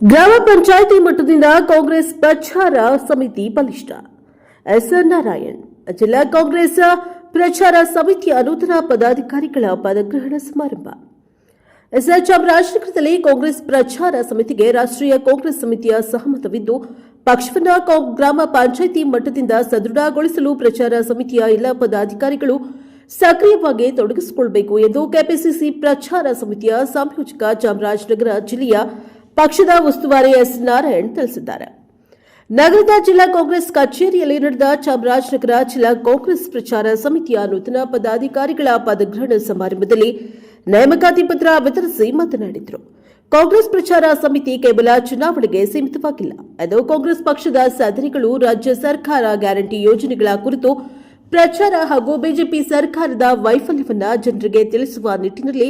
ಗ್ರಾಮ ಪಂಚಾಯಿತಿ ಮಟ್ಟದಿಂದ ಕಾಂಗ್ರೆಸ್ ಪ್ರಚಾರ ಸಮಿತಿ ಬಲಿಷ್ಠ. ಎಸ್ ನಾರಾಯಣ್, ಜಿಲ್ಲಾ ಕಾಂಗ್ರೆಸ್ ಪ್ರಚಾರ ಸಮಿತಿಯ ನೂತನ ಪದಾಧಿಕಾರಿಗಳ ಪದಗ್ರಹಣ ಸಮಾರಂಭ. ಎಸ್ಎಚ್ ರಾಜನಗರದಲ್ಲಿ ಕಾಂಗ್ರೆಸ್ ಪ್ರಚಾರ ಸಮಿತಿಗೆ ರಾಷ್ಟ್ರೀಯ ಕಾಂಗ್ರೆಸ್ ಸಮಿತಿಯ ಸಹಮತವಿದ್ದು, ಪಕ್ಷವನ್ನು ಗ್ರಾಮ ಪಂಚಾಯಿತಿ ಮಟ್ಟದಿಂದ ಸದೃಢಗೊಳಿಸಲು ಪ್ರಚಾರ ಸಮಿತಿಯ ಎಲ್ಲ ಪದಾಧಿಕಾರಿಗಳು ಸಕ್ರಿಯವಾಗಿ ತೊಡಗಿಸಿಕೊಳ್ಳಬೇಕು ಎಂದು ಕೆಪಿಸಿಸಿ ಪ್ರಚಾರ ಸಮಿತಿಯ ಸಂಯೋಜಕ ಚಾಮರಾಜನಗರ ಜಿಲ್ಲೆಯ ಪಕ್ಷದ ಉಸ್ತುವಾರಿ ಎಸ್ ನಾರಾಯಣ್ ತಿಳಿಸಿದ್ದಾರೆ. ನಗರದ ಜಿಲ್ಲಾ ಕಾಂಗ್ರೆಸ್ ಕಚೇರಿಯಲ್ಲಿ ನಡೆದ ಚಾಮರಾಜನಗರ ಜಿಲ್ಲಾ ಕಾಂಗ್ರೆಸ್ ಪ್ರಚಾರ ಸಮಿತಿಯ ನೂತನ ಪದಾಧಿಕಾರಿಗಳ ಪದಗ್ರಹಣ ಸಮಾರಂಭದಲ್ಲಿ ನೇಮಕಾತಿ ಪತ್ರ ವಿತರಿಸಿ ಮಾತನಾಡಿದರು. ಕಾಂಗ್ರೆಸ್ ಪ್ರಚಾರ ಸಮಿತಿ ಕೇವಲ ಚುನಾವಣೆಗೆ ಸೀಮಿತವಾಗಿಲ್ಲ. ಅದು ಕಾಂಗ್ರೆಸ್ ಪಕ್ಷದ ಸಾಧನೆಗಳು ರಾಜ್ಯ ಸರ್ಕಾರ ಗ್ಯಾರಂಟಿ ಯೋಜನೆಗಳ ಕುರಿತು ಪ್ರಚಾರ ಹಾಗೂ ಬಿಜೆಪಿ ಸರ್ಕಾರದ ವೈಫಲ್ಯವನ್ನು ಜನರಿಗೆ ತಿಳಿಸುವ ನಿಟ್ಟಿನಲ್ಲಿ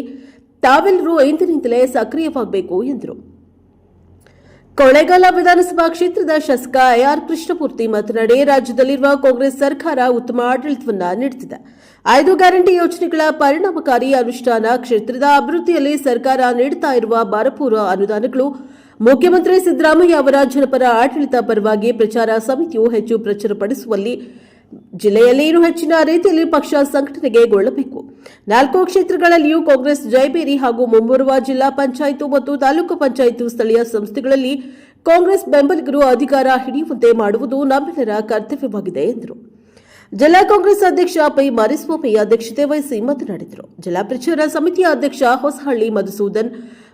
ತಾವೆಲ್ಲರೂ ಇಂದಿನಿಂದಲೇ ಸಕ್ರಿಯವಾಗಬೇಕು ಎಂದರು. ಕೊಳ್ಳೇಗಾಲ ವಿಧಾನಸಭಾ ಕ್ಷೇತ್ರದ ಶಾಸಕ ಎಆರ್ ಕೃಷ್ಣಮೂರ್ತಿ ಮಾತನಾಡಿ, ರಾಜ್ಯದಲ್ಲಿರುವ ಕಾಂಗ್ರೆಸ್ ಸರ್ಕಾರ ಉತ್ತಮ ಆಡಳಿತವನ್ನ ನೀಡುತ್ತಿದೆ. ಐದು ಗ್ಯಾರಂಟಿ ಯೋಜನೆಗಳ ಪರಿಣಾಮಕಾರಿ ಅನುಷ್ಠಾನ ಕ್ಷೇತ್ರದ ಅಭಿವೃದ್ಧಿಯಲ್ಲಿ ಸರ್ಕಾರ ನೀಡುತ್ತಾ ಇರುವ ಭರಪೂರ ಅನುದಾನಗಳು, ಮುಖ್ಯಮಂತ್ರಿ ಸಿದ್ದರಾಮಯ್ಯ ಅವರ ಜನಪರ ಆಡಳಿತ ಪರವಾಗಿ ಪ್ರಚಾರ ಸಮಿತಿಯು ಹೆಚ್ಚು ಪ್ರಚುರಪಡಿಸುವಲ್ಲಿ ಜಿಲ್ಲೆಯಲ್ಲಿ ಇನ್ನೂ ಹೆಚ್ಚಿನ ರೀತಿಯಲ್ಲಿ ಪಕ್ಷ ಸಂಘಟನೆಗೆಗೊಳ್ಳಬೇಕು. ನಾಲ್ಕು ಕ್ಷೇತ್ರಗಳಲ್ಲಿಯೂ ಕಾಂಗ್ರೆಸ್ ಜಯಭೇರಿ ಹಾಗೂ ಮುಂಬರುವ ಜಿಲ್ಲಾ ಪಂಚಾಯತ್ ಮತ್ತು ತಾಲೂಕು ಪಂಚಾಯತ್ ಸ್ಥಳೀಯ ಸಂಸ್ಥೆಗಳಲ್ಲಿ ಕಾಂಗ್ರೆಸ್ ಬೆಂಬಲಿಗರು ಅಧಿಕಾರ ಹಿಡಿಯುವಂತೆ ಮಾಡುವುದು ನಮ್ಮೆಲ್ಲರ ಕರ್ತವ್ಯವಾಗಿದೆ ಎಂದರು. ಜಿಲ್ಲಾ ಕಾಂಗ್ರೆಸ್ ಅಧ್ಯಕ್ಷ ಪೈ ಮಾರಿಸ್ವಾಮಿ ಅಧ್ಯಕ್ಷತೆ ವಹಿಸಿ ಮಾತನಾಡಿದರು. ಜಿಲ್ಲಾ ಪ್ರಚಾರ ಸಮಿತಿಯ ಅಧ್ಯಕ್ಷ ಹೊಸಹಳ್ಳಿ ಮಧುಸೂದನ್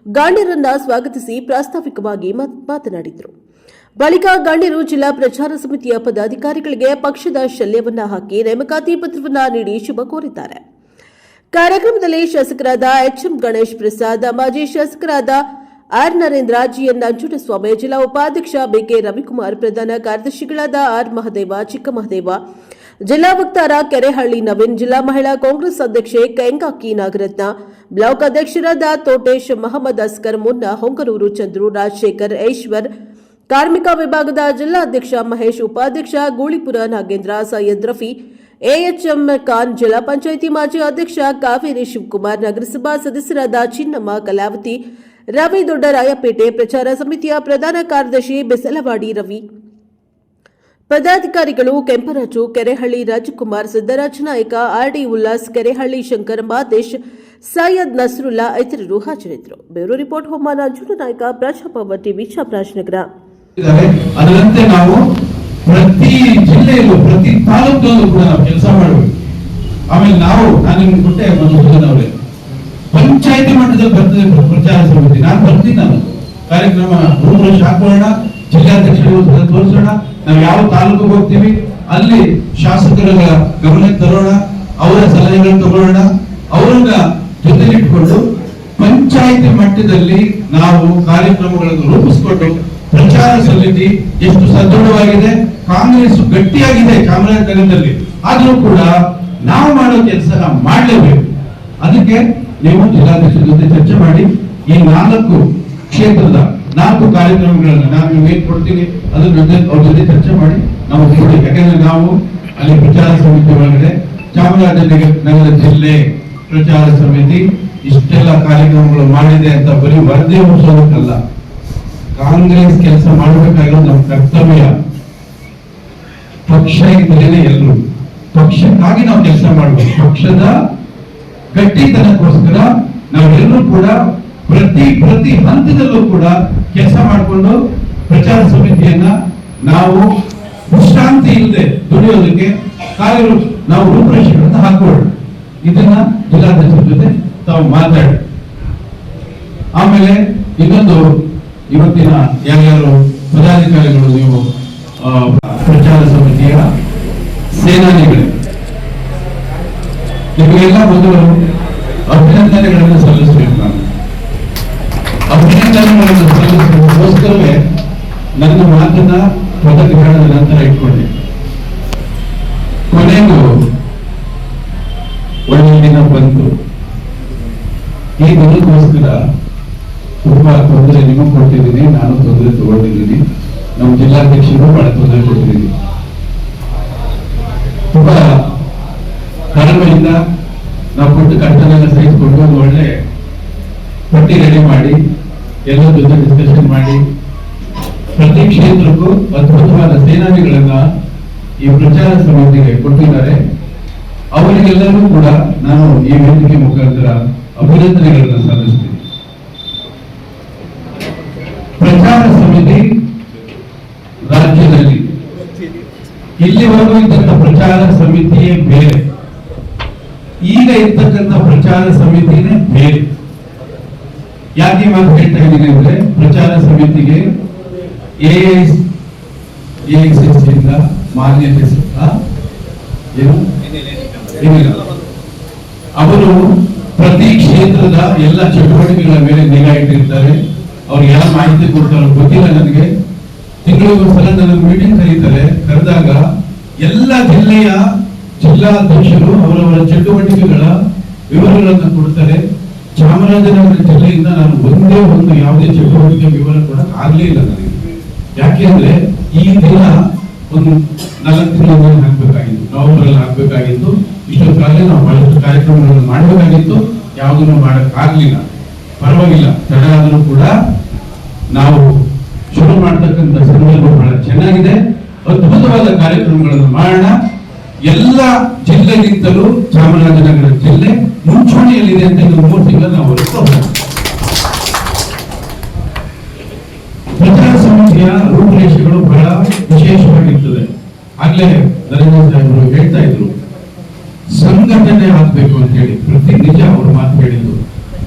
ಗಾಣ್ಯರನ್ನ ಸ್ವಾಗತಿಸಿ ಪ್ರಾಸ್ತಾವಿಕವಾಗಿ ಮಾತ್- ಮಾತನಾಡಿದರು. ಬಳಿಕ ಗಣ್ಯರು ಜಿಲ್ಲಾ ಪ್ರಚಾರ ಸಮಿತಿಯ ಪದಾಧಿಕಾರಿಗಳಿಗೆ ಪಕ್ಷದ ಶಲ್ಯವನ್ನ ಹಾಕಿ ನೇಮಕಾತಿ ಪತ್ರವನ್ನ ನೀಡಿ ಶುಭ ಕೋರಿದ್ದಾರೆ. ಕಾರ್ಯಕ್ರಮದಲ್ಲಿ ಶಾಸಕರಾದ ಎಚ್ಎಂ ಗಣೇಶ್ ಪ್ರಸಾದ್, ಮಾಜಿ ಶಾಸಕರಾದ ಆರ್ ನರೇಂದ್ರ, ಜಿಎನ್ ನಂಜುಂಡಸ್ವಾಮಿ, ಜಿಲ್ಲಾ ಉಪಾಧ್ಯಕ್ಷ ಬಿಕೆ ರವಿಕುಮಾರ್, ಪ್ರಧಾನ ಕಾರ್ಯದರ್ಶಿಗಳಾದ ಆರ್ ಮಹದೇವ ಚಿಕ್ಕಮಹದೇವ ಜಿಲ್ಲಾ ವಕ್ತಾರ ಕೆರೆಹಳ್ಳಿ ನವೀನ್, ಜಿಲ್ಲಾ ಮಹಿಳಾ ಕಾಂಗ್ರೆಸ್ ಅಧ್ಯಕ್ಷೆ ಕೆಂಗಾಕಿ ನಾಗರತ್ನ, ಬ್ಲಾಕ್ ಅಧ್ಯಕ್ಷರಾದ ತೋಟೇಶ್ ಮಹಮ್ಮದ್ ಅಸ್ಕರ್, ಮುನ್ನಾ ಹೊಂಗನೂರು ಚಂದ್ರು, ರಾಜಶೇಖರ್ ಈಶ್ವರ್ ಕಾರ್ಮಿಕ ವಿಭಾಗದ ಜಿಲ್ಲಾಧ್ಯಕ್ಷ ಮಹೇಶ್, ಉಪಾಧ್ಯಕ್ಷ ಗೂಳಿಪುರ ನಾಗೇಂದ್ರ, ಸೈಯದ್ ರಫಿ, ಎಎಚ್ಎಂ ಖಾನ್, ಜಿಲ್ಲಾ ಪಂಚಾಯಿತಿ ಮಾಜಿ ಅಧ್ಯಕ್ಷ ಕಾವೇರಿ ಶಿವಕುಮಾರ್, ನಗರಸಭಾ ಸದಸ್ಯರಾದ ಚಿನ್ನಮ್ಮ ಕಲಾವತಿ, ರವಿ ದೊಡ್ಡರಾಯಪೇಟೆ ಪ್ರಚಾರ ಸಮಿತಿಯ ಪ್ರಧಾನ ಕಾರ್ಯದರ್ಶಿ ಬೆಸಲವಾಡಿ ರವಿ. ಪದಾಧಿಕಾರಿಗಳು ಕೆಂಪರಾಜು, ಕೆರೆಹಳ್ಳಿ ರಾಜಕುಮಾರ್, ಸಿದ್ದರಾಜ ನಾಯಕ ಆರ್ಡಿ ಉಲ್ಲಾಸ್, ಕೆರೆಹಳ್ಳಿ ಶಂಕರ್ ಮಾದೇಶ್ ಸೈಯದ್ ನಸ್ರುಲ್ಲಾ, ಇತರರು ಹಾಜರಿದ್ದರು. ಬ್ಯೂರೋ ರಿಪೋರ್ಟ್ ಹೊಮ್ಮ ನಂಜುಂಡ ನಾಯಕ ಪ್ರಜಾಪವ ಟಿವಿ ಅದರಂತೆ ನಾವು ಪ್ರತಿ ಜಿಲ್ಲೆಯಲ್ಲೂ, ಪ್ರತಿ ತಾಲೂಕಲ್ಲೂ ಕೂಡ ನಾವು ಕೆಲಸ ಮಾಡಬೇಕು ಆಮೇಲೆ ನಾವು, ನಾನು ನಿಮ್ಗೆ ಕೊಟ್ಟೆ ಅವರೇ ಪಂಚಾಯತಿ ಮಟ್ಟದಲ್ಲಿ ಬರ್ತದೆ ಪ್ರ- ಪ್ರಚಾರ ಸಮಿತಿ. ನಾನು ಬರ್ತೀನಿ ನಾನು. ಕಾರ್ಯಕ್ರಮ ರೂಪರೇಷ ಹಾಕೋಣ ಜಿಲ್ಲಾಧ್ಯಕ್ಷರು ತೋರಿಸೋಣ. ನಾವು ಯಾವ ತಾಲೂಕು ಹೋಗ್ತೀವಿ, ಅಲ್ಲಿ ಶಾಸಕರ ಗಮನಕ್ಕೆ ತರೋಣ, ಅವರ ಸಲಹೆಗಳನ್ನು ತಗೊಳ್ಳೋಣ. ಅವರನ್ನ ಜೊತೆಲಿಟ್ಕೊಂಡು ಪಂಚಾಯತಿ ಮಟ್ಟದಲ್ಲಿ ನಾವು ಕಾರ್ಯಕ್ರಮಗಳನ್ನು ರೂಪಿಸಿಕೊಂಡು ಪ್ರಚಾರ ಸಮಿತಿ ಎಷ್ಟು ಸದೃಢವಾಗಿದೆ, ಕಾಂಗ್ರೆಸ್ ಗಟ್ಟಿಯಾಗಿದೆ ಚಾಮರಾಜನಗರದಲ್ಲಿ ಆದ್ರೂ ಕೂಡ ನಾವು ಮಾಡೋ ಕೆಲಸ ಮಾಡಲೇಬೇಕು. ಅದಕ್ಕೆ ನೀವು ಜಿಲ್ಲಾಧ್ಯಕ್ಷರ ಜೊತೆ ಚರ್ಚೆ ಮಾಡಿ, ಈ ನಾಲ್ಕು ಕ್ಷೇತ್ರದ ನಾಲ್ಕು ಕಾರ್ಯಕ್ರಮಗಳನ್ನು ನಾನು ನೀವು ಏನ್ ಕೊಡ್ತೀನಿ ಅದ್ರ ಜೊತೆ ಅವ್ರ ಜೊತೆ ಚರ್ಚೆ ಮಾಡಿ, ನಾವು ಕೊಡ್ಬೇಕು ಯಾಕಂದ್ರೆ ನಾವು ಅಲ್ಲಿ ಪ್ರಚಾರ ಸಮಿತಿ ಒಳಗಡೆ ಚಾಮರಾಜನಗರ ನಗರ ಜಿಲ್ಲೆ ಪ್ರಚಾರ ಸಮಿತಿ, ಇಷ್ಟೆಲ್ಲ ಕಾರ್ಯಕ್ರಮಗಳು ಮಾಡಿದೆ ಅಂತ ಬರೀ ವರದಿ ಮುಗಿಸೋದಕ್ಕಲ್ಲ ಕಾಂಗ್ರೆಸ್ ಕೆಲಸ ಮಾಡಬೇಕಾಗಿರೋದು ನಮ್ಮ ಕರ್ತವ್ಯ. ಪಕ್ಷ ಇದ್ರೇನೆ ಎಲ್ಲರೂ. ಪಕ್ಷಕ್ಕಾಗಿ ನಾವು ಕೆಲಸ ಮಾಡಬೇಕು. ಪಕ್ಷದ ಗಟ್ಟಿತನಕ್ಕೋಸ್ಕರ ನಾವೆಲ್ಲರೂ ಕೂಡ ಪ್ರತಿ ಪ್ರತಿ ಹಂತದಲ್ಲೂ ಕೂಡ ಕೆಲಸ ಮಾಡಿಕೊಂಡು ಪ್ರಚಾರ ಸಮಿತಿಯನ್ನ ನಾವು ವಿಶ್ರಾಂತಿ ಇಲ್ಲದೆ ದುಡಿಯೋದಕ್ಕೆ ಕಾರ್ಯರು ನಾವು ರೂಪರೇಷೆಗಳನ್ನು ಹಾಕೋಣ ಇದನ್ನ ಜಿಲ್ಲಾಧ್ಯಕ್ಷರ ಜೊತೆ ತಾವು ಮಾತಾಡಿ. ಆಮೇಲೆ ಇನ್ನೊಂದು ಇವತ್ತಿನ ಯಾರ್ಯಾರು ಪದಾಧಿಕಾರಿಗಳು ನೀವು ಪ್ರಚಾರ ಸಮಿತಿಯ ಸೇನಾನಿಗಳೇ. ನಿಮಗೆಲ್ಲ ಮೊದಲು ಅಭಿನಂದನೆಗಳನ್ನು ಸಲ್ಲಿಸಬೇಕು ನಾನು. ಅಭಿನಂದನೆಗಳನ್ನು ಸಲ್ಲಿಸುವುದಕ್ಕೋಸ್ಕರವೇ ನನ್ನ ಮಾತನ್ನ ಪದಗ್ರಹಣದ ನಂತರ ಇಟ್ಕೊಂಡೆ ಕೊನೆಗೂ ಒಳ್ಳೆಯ ದಿನ ಬಂತು. ಈ ದಿನಕ್ಕೋಸ್ಕರ ತುಂಬಾ ತೊಂದರೆ ನಿಮಗೆ ಕೊಟ್ಟಿದ್ದೀನಿ, ನಾನು ತೊಂದರೆ ತಗೊಂಡಿದ್ದೀನಿ. ನಮ್ಮ ಜಿಲ್ಲಾಧ್ಯಕ್ಷರು ಬಹಳ ತೊಂದರೆ ಕೊಟ್ಟಿದ್ದೀನಿ. ತುಂಬಾ ಕಡಿಮೆಯಿಂದ ನಾವು ಕೊಟ್ಟು ಕಷ್ಟನೆಲ್ಲ ಸಹಿಸಿಕೊಂಡು ಒಂದು ಒಳ್ಳೆ ಪಟ್ಟಿ ರೆಡಿ ಮಾಡಿ, ಎಲ್ಲರ ಜೊತೆ ಡಿಸ್ಕಷನ್ ಮಾಡಿ, ಪ್ರತಿ ಕ್ಷೇತ್ರಕ್ಕೂ ಅದ್ಭುತವಾದ ಸೇನಾನಿಗಳನ್ನ ಈ ಪ್ರಚಾರ ಸಮಿತಿಗೆ ಕೊಟ್ಟಿದ್ದಾರೆ. ಅವರಿಗೆಲ್ಲರೂ ಕೂಡ ನಾನು ಈ ವೇದಿಕೆ ಮುಖಾಂತರ ಅಭಿನಂದನೆಗಳನ್ನು ಸಲ್ಲಿಸ್ತೀನಿ. ಇಲ್ಲಿವರೆಗೂ ಇದ್ದಂತ ಪ್ರಚಾರ ಸಮಿತಿಯೇ ಬೇರೆ. ಈಗ ಇರ್ತಕ್ಕಂಥ ಪ್ರಚಾರ ಸಮಿತಿನೇ ಬೇರೆ. ಯಾಕೆ ಮಾತು ಹೇಳ್ತಾ ಇದ್ದೀನಿ ಅಂದ್ರೆ ಪ್ರಚಾರ ಸಮಿತಿಗೆ ಇಂದ ಮಾನ್ಯತೆ ಸ- ಆ? ಏನು? ಅವರು ಪ್ರತಿ ಕ್ಷೇತ್ರದ ಎಲ್ಲ ಚಟುವಟಿಕೆಗಳ ಮೇಲೆ ನಿಗಾ ಇಟ್ಟಿರ್ತಾರೆ. ಅವ್ರಿಗೆ ಯಾವ ಮಾಹಿತಿ ಕೊಡ್ತಾರೋ ಗೊತ್ತಿಲ್ಲ ನನಗೆ. ತಿಂಗಳಿಗೆ ಸಲ ನನ್ನ ಮೀಟಿಂಗ್ ಕರೀತಾರೆ, ಕರೆದಾಗ ಎಲ್ಲ ಜಿಲ್ಲೆಯ ಜಿಲ್ಲಾಧ್ಯಕ್ಷರು ಅವರವರ ಚಟುವಟಿಕೆಗಳ ವಿವರಗಳನ್ನು ಕೊಡ್ತಾರೆ. ಚಾಮರಾಜನಗರ ಜಿಲ್ಲೆಯಿಂದ ನಾನು ಒಂದೇ ಒಂದು ಯಾವುದೇ ಚಟುವಟಿಕೆ ವಿವರ ಕೊಡಕ್ ಆಗ್ಲೇ ಇಲ್ಲ ನನಗೆ. ಯಾಕೆಂದ್ರೆ ಈ ದಿನ ಒಂದು ನಾಲ್ಕು ತಿಂಗಳಲ್ಲಿ ಹಾಕ್ಬೇಕಾಗಿತ್ತು. ನವೆಂಬರ್ ಅಲ್ಲಿ ಹಾಕ್ಬೇಕಾಗಿತ್ತು ಇಷ್ಟೊತ್ತಾಗಲೇ ನಾವು ಬಹಳಷ್ಟು ಕಾರ್ಯಕ್ರಮಗಳನ್ನು ಮಾಡಬೇಕಾಗಿತ್ತು. ಯಾವುದನ್ನು ಮಾಡಕ್ ಆಗ್ಲಿಲ್ಲ ಪರವಾಗಿಲ್ಲ. ತಡ ಆದರೂ ಕೂಡ ನಾವು ಶುರು ಮಾಡ್ತಕ್ಕಂಥ ಸಂದರ್ಭ ಬಹಳ ಚೆನ್ನಾಗಿದೆ. ಅದ್ಭುತವಾದ ಕಾರ್ಯಕ್ರಮಗಳನ್ನು ಮಾಡೋಣ. ಎಲ್ಲ ಜಿಲ್ಲೆಗಿಂತಲೂ ಚಾಮರಾಜನಗರ ಜಿಲ್ಲೆ ಮುಂಚೂಣಿಯಲ್ಲಿದೆ ಅಂತ ಇದು ಮೂರು ತಿಂಗಳು ನಾವು ಪ್ರಚಾರ ಸಮಿತಿಯ ರೂಪರೇಷೆಗಳು ಬಹಳ ವಿಶೇಷವಾಗಿರ್ತದೆ. ಆಗ್ಲೇ ನರೇಂದ್ರ ಸಾಹೇಬರು ಹೇಳ್ತಾ ಇದ್ರು, ಸಂಘಟನೆ ಆಗ್ಬೇಕು ಅಂತ ಹೇಳಿ. ಪ್ರತಿ ನಿಜ ಅವರು ಮಾತು ಹೇಳಿದ್ರು.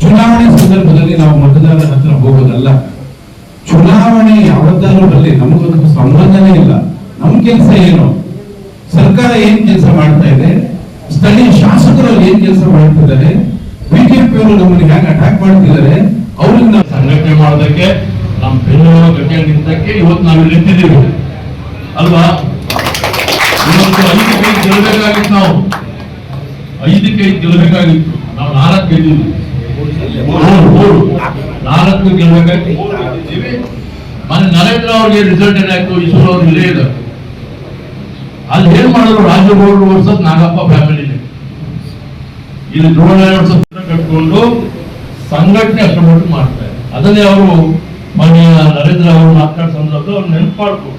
ಚುನಾವಣೆ ಸಂದರ್ಭದಲ್ಲಿ ನಾವು ಮತದಾರರ ಹತ್ರ ಹೋಗೋದಲ್ಲ. ಚುನಾವಣೆ ಯಾವತ್ತಾದ್ರೂ ಬರಲಿ, ನಮಗೊಂದು ಸಂಬಂಧನೇ ಇಲ್ಲ. ನಮ್ಮ ಕೆಲಸ ಏನು? ಸರ್ಕಾರ ಏನ್ ಕೆಲಸ ಮಾಡ್ತಾ ಇದೆ? ಸ್ಥಳೀಯ ಶಾಸಕರು ಏನ್ ಕೆಲಸ ಮಾಡ್ತಿದ್ದಾರೆ? ಬಿಜೆಪಿ ಅವರು ನಮ್ಮನ್ನು ಹ್ಯಾಂಗ್ ಅಟ್ಯಾಕ್ ಮಾಡ್ತಿದ್ದಾರೆ? ಅವರಿಂದ ಸಂಘಟನೆ ಮಾಡೋದಕ್ಕೆ ನಮ್ಮ ಬೆಂಗಳೂರು ಗಟ್ಟಿಯ ನಿಂತಕ್ಕೆ ಇವತ್ತು ನಾವು ನಿಂತಿದ್ದೀವಿ. ಅಲ್ವಾ? ಇವತ್ತು ಐದು ಕೈ ಗೆಲ್ಲಬೇಕಾಗಿತ್ತು ನಾವು. ಐದು ಕೈ ಗೆಲ್ಲಬೇಕಾಗಿತ್ತು. ನಾವು ನಾಲ್ಕು ಗೆದ್ದಿದ್ವಿ ನಾಲ್ಕು ಗೆಲ್ಲಬೇಕಾಗಿ ಮೊನ್ನೆ ನರೇಂದ್ರ ಅವ್ರಿಗೆ ರಿಸಲ್ಟ್ ಏನಾಯ್ತು? ಈಶ್ವರ ಅವ್ರು ಇಲ್ಲೇ ಇದ್ದಾರೆ. ಅಲ್ಲಿ ಏನ್ ಮಾಡಿದ್ರು? ರಾಜಗೌಡರು ವರ್ಸಸ್ ನಾಗಪ್ಪ ಫ್ಯಾಮಿಲಿ ಇಲ್ಲಿ ದ್ರೋಣ ಕಟ್ಕೊಂಡು ಸಂಘಟನೆ ಅಷ್ಟು ಮಾಡ್ತಾರೆ ಅದನ್ನೇ ಅವರು ಮೊನ್ನೆ ನರೇಂದ್ರ ಅವರು ಮಾತನಾಡೋ ಅವ್ರು ನೆನಪು ಮಾಡ್ಕೊಂಡು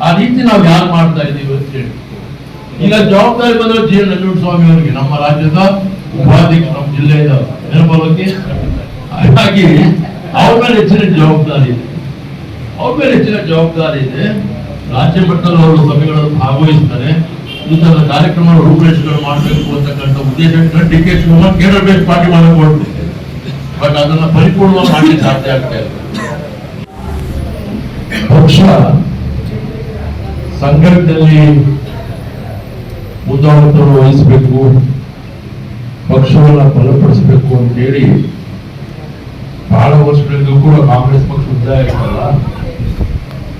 ಆ ರೀತಿ ನಾವು ಯಾರು ಮಾಡ್ತಾ ಇದ್ದೀವಿ ಅಂತ ಹೇಳಿ. ಈಗ ಜವಾಬ್ದಾರಿ ಬಂದ್ರೆ ಜಿ ಎನ್ ಸ್ವಾಮಿ ಅವರಿಗೆ. ನಮ್ಮ ರಾಜ್ಯದ ಉಪಾಧ್ಯಕ್ಷ ನಮ್ಮ ಜಿಲ್ಲೆಯ ನೆನಪಲ್ಲಕ್ಕೆ ಹಾಗಾಗಿ ಅವ್ರ ಮೇಲೆ ಹೆಚ್ಚಿನ ಜವಾಬ್ದಾರಿ ಇದೆ. ಅವ್ರ ಮೇಲೆ ಹೆಚ್ಚಿನ ಜವಾಬ್ದಾರಿ ಇದೆ. ರಾಜ್ಯ ಮಟ್ಟದಲ್ಲಿ ಅವರು ಸಭೆಗಳಲ್ಲಿ ಭಾಗವಹಿಸ್ತಾರೆ. ಇಂತಹ ಕಾರ್ಯಕ್ರಮ ರೂಪರೇಷೆಗಳು ಮಾಡಬೇಕು ಅಂತಕ್ಕಂಥ ಉದ್ದೇಶ ಡಿ ಕೆ ಶಿವಕುಮಾರ್ ಕೇಂದ್ರ ಬೇಸ್ ಪಾರ್ಟಿ ಬಟ್ ಅದನ್ನ ಪರಿಪೂರ್ಣವಾಗಿ ಮಾಡಲಿಕ್ಕೆ ಸಾಧ್ಯ ಆಗ್ತಾ ಇಲ್ಲ. ಪಕ್ಷ ಸಂಘಟನೆಯಲ್ಲಿ ಮುಂದಾಳತ್ವವನ್ನು ವಹಿಸಬೇಕು, ಪಕ್ಷವನ್ನು ಬಲಪಡಿಸಬೇಕು ಅಂತ ಹೇಳಿ ಬಹಳ ವರ್ಷಗಳಿಂದ ಕೂಡ ಕಾಂಗ್ರೆಸ್ ಪಕ್ಷ ಉದ್ದಾಯ ಇರಲ್ಲ.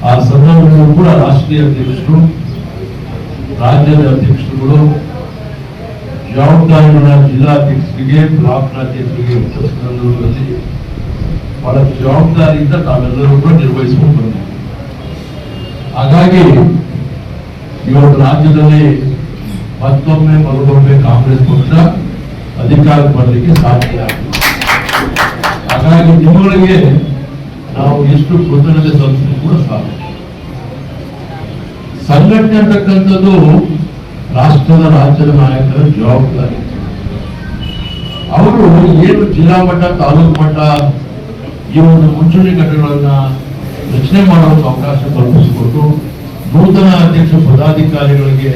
ಆ ಸಂದರ್ಭದಲ್ಲೂ ಕೂಡ ರಾಷ್ಟ್ರೀಯ ಅಧ್ಯಕ್ಷರು, ರಾಜ್ಯದ ಅಧ್ಯಕ್ಷರುಗಳು ಜವಾಬ್ದಾರಿಗಳ ಜಿಲ್ಲಾಧ್ಯಕ್ಷರಿಗೆ ಬ್ಲಾಕ್ ಅಧ್ಯಕ್ಷರಿಗೆ ವಹಿಸಿದ ಸಂದರ್ಭದಲ್ಲಿ ಬಹಳ ಜವಾಬ್ದಾರಿಯಿಂದ ತಾವೆಲ್ಲರೂ ಕೂಡ ನಿರ್ವಹಿಸಿಕೊಂಡು ಹಾಗಾಗಿ ಇವತ್ತು ರಾಜ್ಯದಲ್ಲಿ ಮತ್ತೊಮ್ಮೆ ಮತ್ತೊಮ್ಮೆ ಕಾಂಗ್ರೆಸ್ ಪಕ್ಷ ಅಧಿಕಾರಕ್ಕೆ ಬರಲಿಕ್ಕೆ ಸಾಧ್ಯ ಆಗಿದೆ ಹಾಗಾಗಿ ನಿಮ್ಮೊಳಗೆ ನಾವು ಎಷ್ಟು ಕೃತಜ್ಞತೆ ಸಲ್ಲಿಸಿದ್ರು ಕೂಡ ಸಾಕು ಸಂಘಟನೆ ಅಂತಕ್ಕಂಥದ್ದು ರಾಷ್ಟ್ರದ ರಾಜ್ಯದ ನಾಯಕರ ಜವಾಬ್ದಾರಿ. ಅವರು ಏನು ಜಿಲ್ಲಾ ಮಟ್ಟ, ತಾಲೂಕು ಮಟ್ಟ ಈ ಒಂದು ಮುಂಚೂಣಿ ಘಟಕಗಳನ್ನ ರಚನೆ ಮಾಡೋಕೆ ಅವಕಾಶ ಕಲ್ಪಿಸಿಕೊಟ್ಟು ನೂತನ ಅಧ್ಯಕ್ಷ ಪದಾಧಿಕಾರಿಗಳಿಗೆ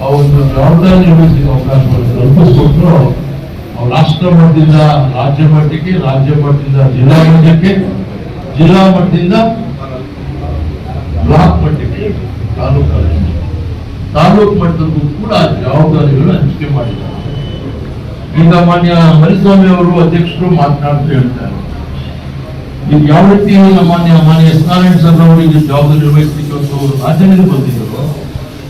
ಆ ಒಂದು ಜವಾಬ್ದಾರಿ ನಿರ್ವಹಿಸಲಿಕ್ಕೆ ಅವಕಾಶವನ್ನು ಕಲ್ಪಿಸಿಕೊಟ್ರು ಅವ್ರು ರಾಷ್ಟ್ರ ಮಟ್ಟದಿಂದ ರಾಜ್ಯ ಮಟ್ಟಕ್ಕೆ, ರಾಜ್ಯ ಮಟ್ಟದಿಂದ ಜಿಲ್ಲಾ ಮಟ್ಟಕ್ಕೆ, ಜಿಲ್ಲಾ ಮಟ್ಟದಿಂದ ಬ್ಲಾಕ್ ಮಟ್ಟಕ್ಕೆ, ತಾಲೂಕು ತಾಲೂಕು ಮಟ್ಟದಲ್ಲೂ ಕೂಡ ಜವಾಬ್ದಾರಿಗಳು ಹಂಚಿಕೆ ಮಾಡಿದ್ದಾರೆ. ಈಗ ಮಾನ್ಯ ಮರಿಸ್ವಾಮಿ ಅವರು ಅಧ್ಯಕ್ಷರು ಮಾತನಾಡ್ತಾ ಹೇಳ್ತಾರೆ. ಈಗ ಯಾವ ರೀತಿ ಮಾನ್ಯ ಮಾನ್ಯ ಎಸ್ ಸರ್ ಅವರು ಈಗ ಜವಾಬ್ದಾರಿ ನಿರ್ವಹಿಸಲಿಕ್ಕೆ ಒಂದು ರಾಜ್ಯದಲ್ಲಿ ಬಂದಿದ್ದರು